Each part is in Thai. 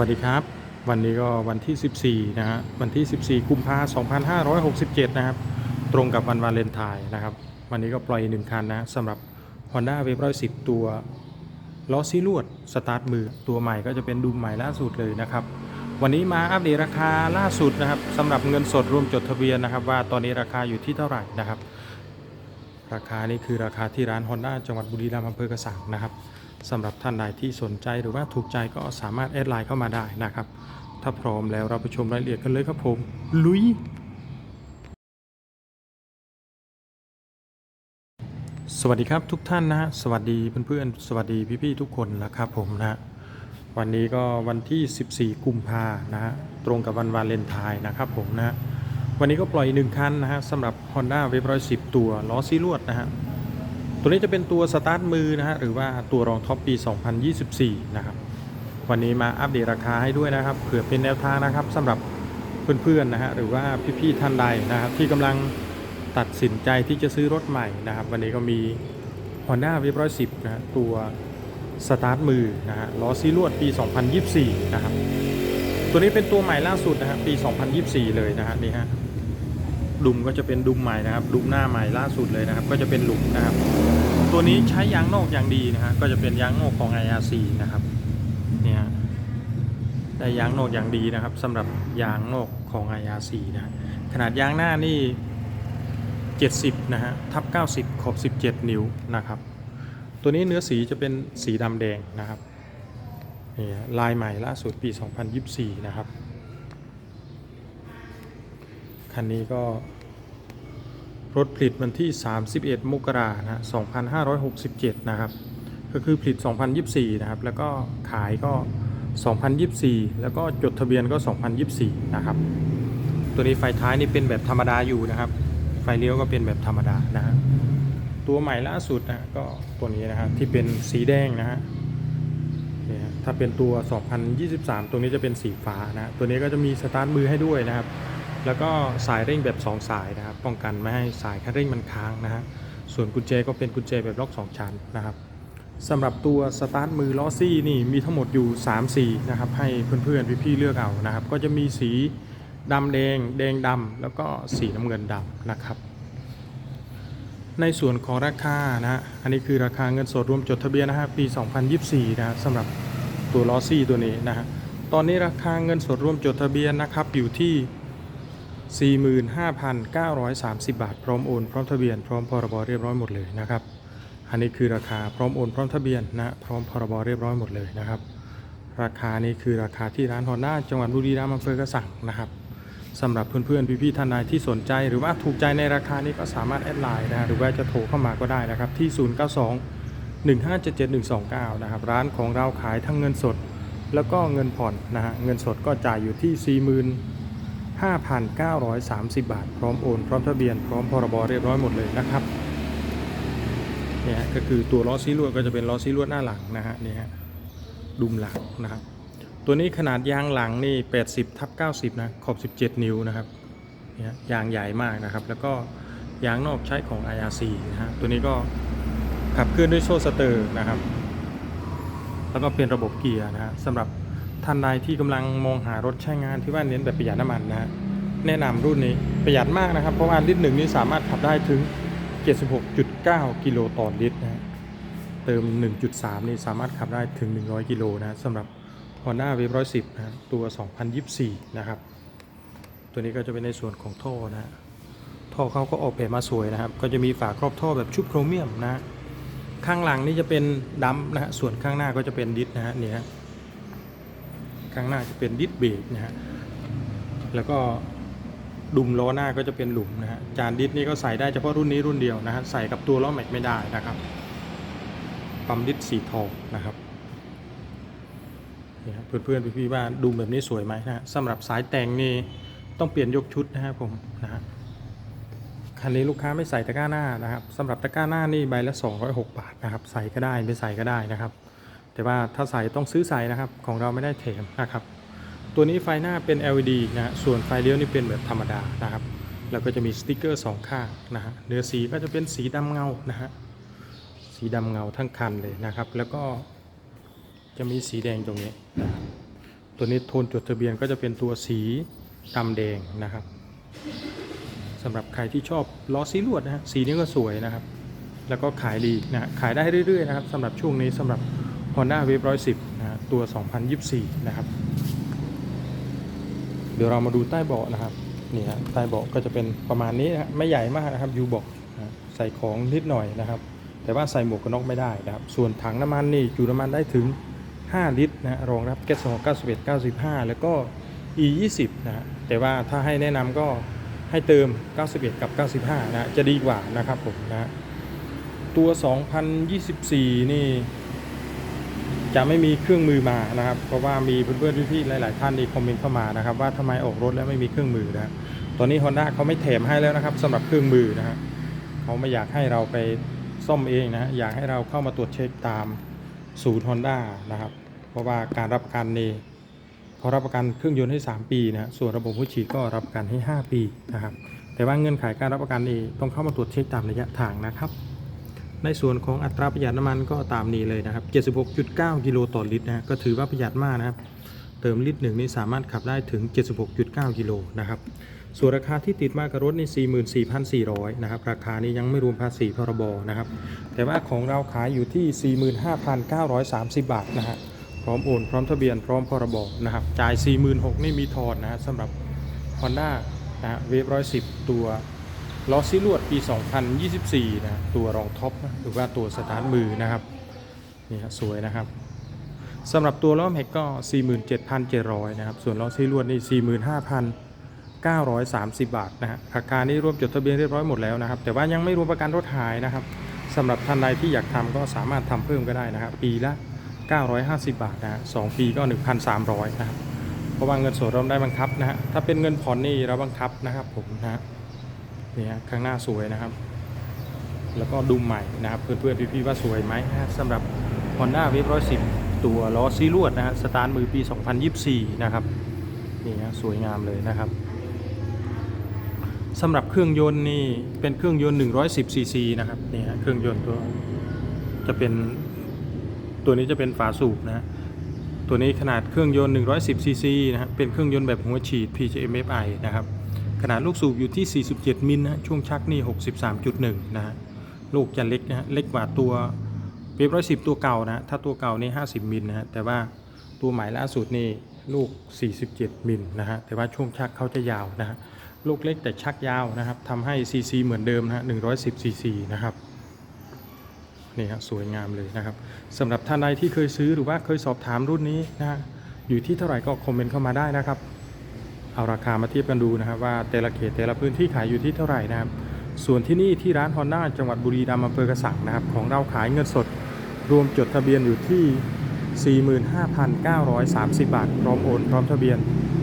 วัสดีครับ วันนี้ก็วันที่ 14 นะฮะวันที่ 14 กุมภาพันธ์2567 นะครับ ตรงกับวันวาเลนไทน์นะครับ วันนี้ก็ปล่อยหนึ่งคันนะสำหรับ Honda w a v 110 ตัวล้อซีลวดสตาร์ทมือตัวใหม่ก็จะเป็นดูมใหม่ล่าสุดเลยนะครับ วันนี้มาอัปเดตราคาล่าสุดนะครับสำหรับเงินสดรวมจดทะเบียนนะครับ ว่าตอนนี้ราคาอยู่ที่เท่าไหร่นะครับ ราคานี้คือราคาที่ร้าน Honda จังหวัดบุรีรัมย์อำเภอกระสังนะครับ สำหรับท่านใดที่สนใจหรือว่าถูกใจก็สามารถแอดไลน์เข้ามาได้นะครับ ถ้าพร้อมแล้วเราไปชมรายละเอียดกันเลยครับผม ลุย สวัสดีครับทุกท่านนะฮะสวัสดีเพื่อนๆ สวัสดีพี่ๆทุกคนนะครับผมนะฮะวันนี้ก็วันที่ 14 กุมภานะฮะตรงกับวันวาเลนไทน์นะครับผมนะฮะวันนี้ก็ปล่อยหนึ่งคันนะฮะสำหรับ Honda w a v 110 ตัวล้อซีลวดนะฮะ ตัวนี้จะเป็นตัวสตาร์ทมือนะฮะหรือว่าตัวรองท็อปปี 2024 นะครับ วันนี้มาอัปเดตราคาให้ด้วยนะครับเผื่อเป็นแนวทางนะครับสำหรับเพื่อนๆนะฮะหรือว่าพี่ๆท่านใดนะครับ ที่กำลังตัดสินใจที่จะซื้อรถใหม่นะครับ วันนี้ก็มี Honda w a v 110นะฮะตัวสตาร์ทมือนะฮะล้อซีลวดปี 2024 นะครับ ตัวนี้เป็นตัวใหม่ล่าสุดนะฮะปี 2024 เลยนะฮะนี่ฮะ ดุมก็จะเป็นดุมใหม่นะครับ ดุมหน้าใหม่ล่าสุดเลยนะครับ ก็จะเป็นหลุมนะครับ ตัวนี้ใช้ยางนอกอย่างดีนะฮะก็จะเป็นยางนอกของ IRC นะครับเนี่ยได้ยางนอกอย่างดีนะครับสำหรับยางนอกของ IRC นะฮะขนาดยางหน้านี่ 70 นะฮะทับ 90 ขอบ 17 นิ้วนะครับ ตัวนี้เนื้อสีจะเป็นสีดำแดงนะครับนี่ลายใหม่ล่าสุดปี 2024 นะครับ คันนี้ก็ รถผลิตวันที่ 31 มกรานะ2567 นะครับ ก็คือผลิต 2024 นะครับ แล้วก็ขายก็ 2024 แล้วก็จดทะเบียนก็ 2024 นะครับ ตัวนี้ไฟท้ายนี่เป็นแบบธรรมดาอยู่นะครับ ไฟเลี้ยวก็เป็นแบบธรรมดานะฮะตัวใหม่ล่าสุดนะก็ตัวนี้นะฮะที่เป็นสีแดงนะฮะเนี่ยฮะถ้าเป็นตัว 2023 ตัวนี้จะเป็นสีฟ้านะ ตัวนี้ก็จะมีสตาร์ทมือให้ด้วยนะครับ แล้วก็สายเร่งแบบ 2 สายนะครับป้องกันไม่ให้สายคันเร่งมันค้างนะฮะส่วนกุญแจก็เป็นกุญแจแบบล็อก 2 ชั้นนะครับสำหรับตัวสตาร์ทมือล้อซี่นี่มีทั้งหมดอยู่ 3 สีนะครับให้เพื่อนๆพี่ๆเลือกเอานะครับ ก็จะมีสีดำแดงแดงดำแล้วก็สีน้ำเงินดำนะครับในส่วนของราคานะฮะ อันนี้คือราคาเงินสดรวมจดทะเบียนนะฮะปี 2024 นะฮะสำหรับตัวลอซี่ตัวนี้นะฮะ ตอนนี้ราคาเงินสดรวมจดทะเบียนนะครับอยู่ที่ 45,930 บาท พร้อมโอนพร้อมทะเบียนพร้อมพรบเรียบร้อยหมดเลยนะครับ อันนี้คือราคาพร้อมโอนพร้อมทะเบียนนะพร้อมพรบเรียบร้อยหมดเลยนะครับ ราคานี้คือราคาที่ร้านฮอนด้าจังหวัดบุรีรัมย์อำเภอกระสังนะครับสำหรับเพื่อนๆพี่ๆท่านใดที่สนใจ หรือว่าถูกใจในราคานี้ก็สามารถแอดไลน์นะหรือว่าจะโทรเข้ามาก็ได้นะครับที่ 092 1577129 นะครับร้านของเราขายทั้งเงินสด แล้วก็เงินผ่อนนะฮะเงินสดก็จ่ายอยู่ที่ 5,930 บาท พร้อมโอน พร้อมทะเบียน พร้อมพรบเรียบร้อยหมดเลยนะครับเนี่ยก็คือตัวล้อซีลวดก็จะเป็นล้อซีลวดหน้าหลังนะฮะนี่ฮะดุมหลังนะครับ ตัวนี้ขนาดยางหลังนี่ 80ทับ90 นะขอบ 17 นิ้วนะครับเนี่ยยางใหญ่มากนะครับ แล้วก็ยางนอกใช้ของ IRC นะฮะตัวนี้ก็ขับเคลื่อนด้วยโซ่สเตอร์นะครับ แล้วก็เป็นระบบเกียร์นะฮะสำหรับ ท่านใดที่กำลังมองหารถใช้งานที่ว่าเน้นแบบประหยัดน้ำมันนะฮะแนะนำรุ่นนี้ประหยัดมากนะครับ เพราะว่าลิตรหนึ่งนี่สามารถขับได้ถึง 76.9 กิโลต่อลิตรนะฮะเติม 1.3 นี่สามารถขับได้ถึง 100 กิโลนะสำหรับ Honda w a v 110 นะฮะตัว 2024 นะครับ ตัวนี้ก็จะเป็นในส่วนของท่อนะฮะท่อเขาก็ออกแบบมาสวยนะครับ ก็จะมีฝาครอบท่อแบบชุบโครเมียมนะฮะข้างหลังนี่จะเป็นดัมป์นะฮะส่วนข้างหน้าก็จะเป็นดิสนะฮะนี่ฮะ ข้างหน้าจะเป็นดิสเบรกนะฮะแล้วก็ดุมล้อหน้าก็จะเป็นหลุมนะฮะจานดิสนี่ก็ใส่ได้เฉพาะรุ่นนี้รุ่นเดียวนะฮะใส่กับตัวล้อแม็กไม่ได้นะครับปั๊มดิสสีทองนะครับเนี่ยเพื่อนๆพี่ๆว่าดูแบบนี้สวยไหมนะฮะสำหรับสายแต่งนี่ต้องเปลี่ยนยกชุดนะครับผมนะฮะคันนี้ลูกค้าไม่ใส่ตะกร้าหน้านะครับสำหรับตะกร้าหน้านี่ใบละ 206 บาทนะครับ ใส่ก็ได้ไม่ใส่ก็ได้นะครับ แต่ว่าถ้าใส่ต้องซื้อใส่นะครับ ของเราไม่ได้แถมนะครับ ตัวนี้ไฟหน้าเป็น LED นะส่วนไฟเลี้ยวนี่เป็นแบบธรรมดานะครับ แล้วก็จะมีสติ๊กเกอร์สองข้างนะฮะเนื้อสีก็จะเป็นสีดำเงานะฮะสีดำเงาทั้งคันเลยนะครับ แล้วก็จะมีสีแดงตรงนี้นะตัวนี้โทนจดทะเบียนก็จะเป็นตัวสีดำแดงนะครับสำหรับใครที่ชอบล้อสีลวดนะฮะสีนี้ก็สวยนะครับ แล้วก็ขายดีนะฮะขายได้เรื่อยๆนะครับสำหรับช่วงนี้สำหรับ Honda Wave 110นะฮะตัว 2024 นะครับ เดี๋ยวเรามาดูใต้เบาะนะครับนี่ฮะใต้เบาะก็จะเป็นประมาณนี้นะฮะไม่ใหญ่มากนะครับยูบอกนะใส่ของนิดหน่อยนะครับ แต่ว่าใส่หมวกกันน็อกไม่ได้นะครับ ส่วนถังน้ำมันนี่จุน้ำมันได้ถึง 5 ลิตรนะรองรับแก๊ส291 95 แล้วก็ E 20นะฮะแต่ว่าถ้าให้แนะนำก็ให้เติม 91 กับ 95 นะฮะจะดีกว่านะครับผมนะฮะตัว 2024 นี่ จะไม่มีเครื่องมือมานะครับ เพราะว่ามีเพื่อนๆพี่ๆหลาย ๆ ท่านที่คอมเมนต์เข้ามานะครับ ว่าทำไมออกรถแล้วไม่มีเครื่องมือนะตอนนี้ Honda เขาไม่แถมให้แล้วนะครับสำหรับเครื่องมือนะฮะเขาไม่อยากให้เราไปซ่อมเองนะฮะอยากให้เราเข้ามาตรวจเช็คตามศูนย์ Honda นะครับ เพราะว่าการรับประกันนี่เขารับประกันเครื่องยนต์ให้ 3 ปีนะฮะส่วนระบบหัวฉีดก็รับประกันให้ 5 ปีนะครับแต่ว่าเงื่อนไขการรับประกันนี่ต้องเข้ามาตรวจเช็คตามระยะทางนะครับ ในส่วนของอัตราประหยัดน้ำมันก็ตามนี้เลยนะครับ 76.9 กิโลต่อลิตรนะก็ถือว่าประหยัดมากนะครับ เติมลิตรหนึ่งนี่สามารถขับได้ถึง 76.9 กิโลนะครับ ส่วนราคาที่ติดมากับรถนี่44,400 นะครับ ราคานี้ยังไม่รวมภาษีพรบนะครับ แต่ว่าของเราขายอยู่ที่ 45,930 บาทนะฮะ พร้อมโอน พร้อมทะเบียน พร้อมพรบนะครับ จ่าย 46,000นี่มีทอนนะฮะสำหรับ Honda นะฮะเวฟ110 ตัว ล้อซีลวดปี 2024 นะ ตัวรองท็อปนะหรือว่าตัวสตาร์ทมือนะครับ นี่ครสวยนะครับสำหรับตัวล้อแม็กก็ 47,700 นะครับ ส่วนล้อซีลวดนี่ 45,930 บาทนะฮะราคานี้รวมจดทะเบียนเรียบร้อยหมดแล้วนะครับ แต่ว่ายังไม่รวมประกันรถหายนะครับสำหรับท่านใดที่อยากทำก็สามารถทำเพิ่มก็ได้นะครับ ปีละ 950 บาทนะฮะสปีก็ 1,300 นะครับ เพราะว่าเงินสดเราได้บังคับนะฮะ ถ้าเป็นเงินผ่อนนี่เราบังคับนะครับผมนะฮะ นี่ฮะข้างหน้าสวยนะครับ แล้วก็ดูใหม่นะครับ เพื่อนๆพี่ๆว่าสวยไหมสำหรับ Honda w a v 110 ตัวล้อซีลวดนะฮะสตาร์ทมือปี 2024 นะครับนี่ฮะสวยงามเลยนะครับสำหรับเครื่องยนต์นี่เป็นเครื่องยนต์ 110ซีซีนะครับนี่ฮะเครื่องยนต์ตัวจะเป็นตัวนี้จะเป็นฝาสูบนะฮะตัวนี้ขนาดเครื่องยนต์ 110ซีซีนะฮะเป็นเครื่องยนต์แบบหัวฉีด PJMFI นะครับ ขนาดลูกสูบอยู่ที่ 47 มิลนะฮะช่วงชักนี่ 63.1 นะฮะลูกจะเล็กนะฮะเล็กกว่าตัวเวฟร้อยสิบตัวเก่านะถ้าตัวเก่านี่ 50 มิลนะฮะแต่ว่าตัวใหม่ล่าสุดนี่ลูก 47 มิลนะฮะแต่ว่าช่วงชักเขาจะยาวนะฮะลูกเล็กแต่ชักยาวนะครับทำให้ซีซีเหมือนเดิมนะฮะ110ซีซีนะครับนี่ครับสวยงามเลยนะครับสำหรับท่านใดที่เคยซื้อหรือว่าเคยสอบถามรุ่นนี้นะฮะอยู่ที่เท่าไหร่ก็คอมเมนต์เข้ามาได้นะครับ เอาราคามาเทียบกันดูนะครับว่าแต่ละเขตแต่ละพื้นที่ขายอยู่ที่เท่าไหร่นะครับ ส่วนที่นี่ที่ร้านฮอนด้าจังหวัดบุรีรัมย์อำเภอกระสังนะครับ ของเราขายเงินสด รวมจดทะเบียนอยู่ที่ 45,930 บาท พร้อมโอนพร้อมทะเบียน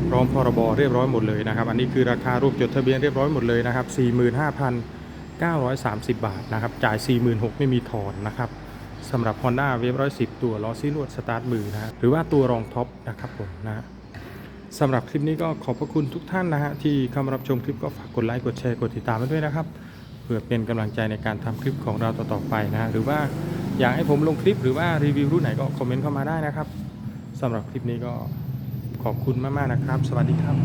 พร้อมพรบเรียบร้อยหมดเลยนะครับ อันนี้คือราคารวมจดทะเบียนเรียบร้อยหมดเลยนะครับ 45,930 บาทนะครับ จ่าย 46,000ไม่มีถอนนะครับสำหรับ Honda w a v 110 ตัวล้อซีลวดสตาร์ทมือนะฮะหรือว่าตัวรองท็อปนะครับผมนะฮะ สำหรับคลิปนี้ก็ขอบพระคุณทุกท่านนะฮะที่เข้ามารับชมคลิปก็ฝากกดไลค์กดแชร์กดติดตามไว้ด้วยนะครับ เพื่อเป็นกำลังใจในการทำคลิปของเราต่อๆไปนะฮะหรือว่าอยากให้ผมลงคลิปหรือว่ารีวิวรุ่นไหนก็คอมเมนต์เข้ามาได้นะครับสำหรับคลิปนี้ก็ขอบคุณมากๆนะครับ สวัสดีครับ